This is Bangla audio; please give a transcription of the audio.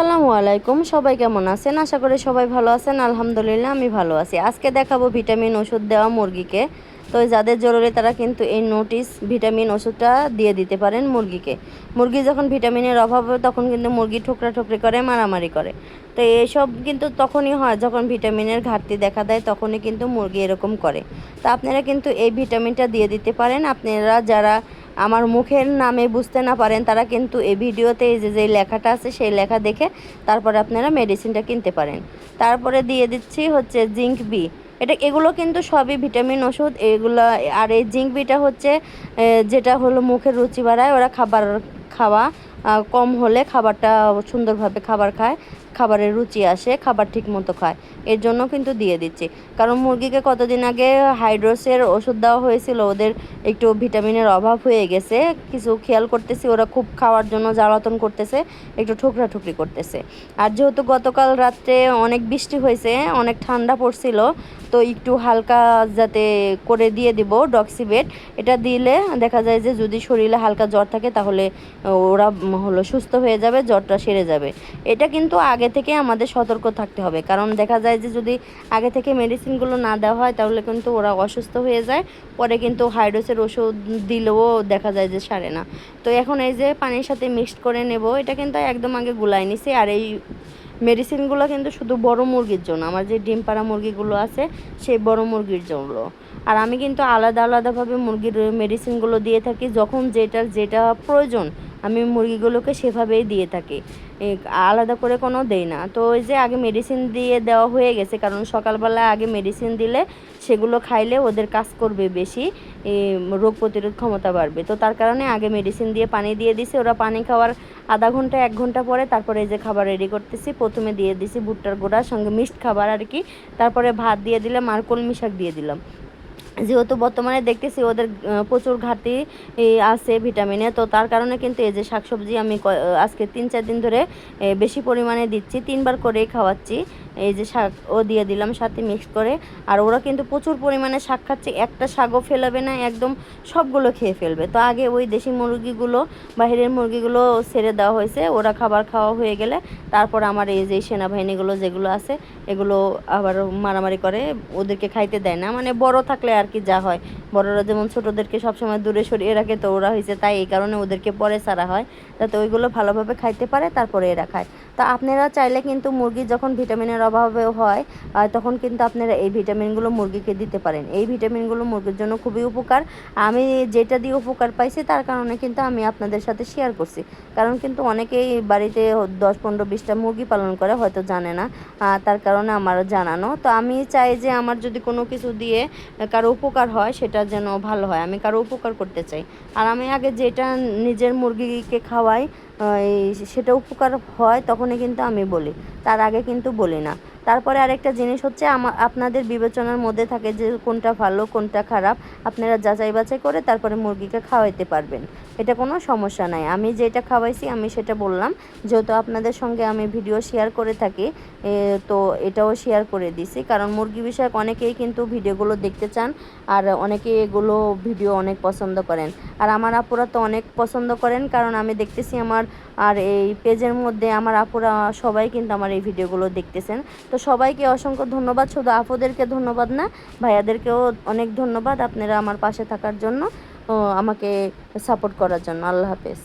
আসসালামু আলাইকুম। সবাই কেমন আছেন? আশা করি সবাই ভালো আছেন। আলহামদুলিল্লাহ, আমি ভালো আছি। আজকে দেখাবো ভিটামিন ওষুধ দেওয়া মুরগিকে। তো যাদের জরুরি, তারা কিন্তু এই নোটিস ভিটামিন ওষুধটা দিয়ে দিতে পারেন মুরগিকে। মুরগি যখন ভিটামিনের অভাব হবে তখন কিন্তু মুরগি ঠোকরা ঠোকরি করে, মারামারি করে। তো এসব কিন্তু তখনই হয়, যখন ভিটামিনের ঘাটতি দেখা দেয়, তখনই কিন্তু মুরগি এরকম করে। তো আপনারা কিন্তু এই ভিটামিনটা দিয়ে দিতে পারেন। আপনারা যারা আমার মুখের নামে বুঝতে না পারেন, তারা কিন্তু এই ভিডিওতে এই যে যেই লেখাটা আছে, সেই লেখা দেখে তারপরে আপনারা মেডিসিনটা কিনতে পারেন। তারপরে দিয়ে দিচ্ছি হচ্ছে জিঙ্ক বি এটা, এগুলো কিন্তু সবই ভিটামিন ওষুধ, এগুলো, আর এই জিঙ্ক বিটা হচ্ছে যেটা হলো মুখের রুচি বাড়ায়, ওরা খাবার খাওয়া কম হলে খাবারটা সুন্দরভাবে খাবার খায়, খাবারের রুচি আসে, খাবার ঠিক মতো খায়। এর জন্য কিন্তু দিয়ে দিচ্ছি। কারণ মুরগিকে কতদিন আগে হাইড্রোসের ওষুধ দেওয়া হয়েছিল, ওদের একটু ভিটামিনের অভাব হয়ে গেছে। কিছু খেয়াল করতেছি, ওরা খুব খাওয়ার জন্য জ্বালাতন করতেছে, একটু ঠুকরা ঠুকরি করতেছে। আর যেহেতু গতকাল রাত্রে অনেক বৃষ্টি হয়েছে, অনেক ঠান্ডা পড়ছিল তো একটু হালকা যাতে করে দিয়ে দিব ডক্সিবেট এটা দিলে দেখা যায় যে যদি শরীরে হালকা জ্বর থাকে তাহলে ওরা হলো সুস্থ হয়ে যাবে, জ্বরটা সেরে যাবে। এটা কিন্তু আগে থেকে আমাদের সতর্ক থাকতে হবে। কারণ দেখা যায় যে যদি আগে থেকে মেডিসিনগুলো না দেওয়া হয় তাহলে কিন্তু ওরা অসুস্থ হয়ে যায়। পরে কিন্তু হাইড্রোসের ওষুধ দিলেও দেখা যায় যে সারে না। তো এখন এই যে পানির সাথে মিক্সড করে নেব, এটা কিন্তু একদম আগে গুলাই নিছি। আর এই মেডিসিনগুলো কিন্তু শুধু বড় মুরগির জন্য, আমার যে ডিম পাড়া মুরগিগুলো আছে, সেই বড় মুরগির জন্য। আর আমি কিন্তু আলাদা আলাদাভাবে মুরগির মেডিসিনগুলো দিয়ে থাকি, যখন যেটার যেটা প্রয়োজন আমি মুরগিগুলোকে সেভাবেই দিয়ে থাকি। আলাদা করে কোনো দেই না। তো ওই যে আগে মেডিসিন দিয়ে দেওয়া হয়ে গেছে, কারণ সকালবেলা আগে মেডিসিন দিলে সেগুলো খাইলে ওদের কাজ করবে বেশি রোগ প্রতিরোধ ক্ষমতা বাড়বে। তো তার কারণে আগে মেডিসিন দিয়ে পানি দিয়ে দিছি। ওরা পানি খাওয়ার আধা ঘণ্টা, এক ঘণ্টা পরে তারপরে এই যে খাবার রেডি করতেছি, প্রথমে দিয়ে দিছি ভুট্টার গোড়া সঙ্গে মিক্সড খাবার আর কি। তারপরে ভাত দিয়ে দিলাম আর কলমি শাক দিয়ে দিলাম। যেহেতু বর্তমানে দেখতেছি ওদের প্রচুর ঘাটতি আছে ভিটামিনে। তো তার কারণে কিন্তু এই যে শাকসবজি আমি আজকে তিন, চার দিন ধরে বেশি পরিমাণে দিচ্ছি। তিনবার করেই খাওয়াচ্ছি। এই যে শাক, ও দিয়ে দিলাম, সাথে মিক্স করে। আর ওরা কিন্তু প্রচুর পরিমাণে শাক খাচ্ছে। একটা শাকও ফেলাবে না, একদম সবগুলো খেয়ে ফেলবে। তো আগে ওই দেশি মুরগিগুলো, বাহিরের মুরগিগুলো ছেড়ে দেওয়া হয়েছে। ওরা খাবার খাওয়া হয়ে গেলে, তারপর আমার এই যে সেনাবাহিনীগুলো যেগুলো আছে, এগুলো আবার মারামারি করে। ওদেরকে খাইতে দেয় না। মানে বড় থাকলে আর কি যা হয়। বড়রা যেমন ছোটদেরকে সবসময় দূরে সরিয়ে রাখে, তো ওরা হয়েছে তাই এই কারণে ওদেরকে পরে ছাড়া হয়, যাতে ওইগুলো ভালোভাবে খাইতে পারে, তারপরে এরা খায়। তা আপনারা চাইলে কিন্তু মুরগি যখন ভিটামিনের অভাবে হয় তখন কিন্তু আপনারা এই ভিটামিনগুলো মুরগিকে দিতে পারেন। এই ভিটামিনগুলো মুরগির জন্য খুবই উপকার। আমি যেটা দিয়ে উপকার পাইছি, তার কারণে কিন্তু আমি আপনাদের সাথে শেয়ার করছি। কারণ কিন্তু অনেকেই বাড়িতে দশ পনেরো বিশটা মুরগি পালন করে, হয়তো জানে না তার কারণে আমার জানানো। তো আমি চাই যে আমার যদি কোনো কিছু দিয়ে কারও উপকার হয়, সেটা যেন ভালো হয়, আমি কারও উপকার করতে চাই। আর আমি আগে যেটা নিজের মুরগিকে খাওয়াই সেটা উপকার হয় তখনই কিন্তু আমি বলি। তার আগে কিন্তু বলি না। তারপরে আরেকটা জিনিস হচ্ছে আমার আপনাদের বিবেচনার মধ্যে থাকে যে কোনটা ভালো, কোনটা খারাপ। আপনারা যাচাই বাছাই করে তারপরে মুরগিকে খাওয়াইতে পারবেন। এটা কোনো সমস্যা নাই। আমি যেটা খাওয়াইছি, আমি সেটা বললাম। যেহেতু আপনাদের সঙ্গে আমি ভিডিও শেয়ার করে থাকি তো এটাও শেয়ার করে দিছি। কারণ মুরগি বিষয়ক অনেকেই কিন্তু ভিডিওগুলো দেখতে চান আর অনেকে এগুলো ভিডিও অনেক পছন্দ করেন। আর আমার আপুরা তো অনেক পছন্দ করেন। কারণ আমি দেখতেছি আমার আর এই পেজের মধ্যে আমার আপুরা সবাই কিন্তু আমার এই ভিডিওগুলো দেখতেছেন। তো সবাইকে অসংখ্য ধন্যবাদ। শুধু আপুদেরকে ধন্যবাদ না, ভাইয়াদেরকেও অনেক ধন্যবাদ আপনারা আমার পাশে থাকার জন্য আমাকে সাপোর্ট করার জন্য। আল্লাহ হাফেজ।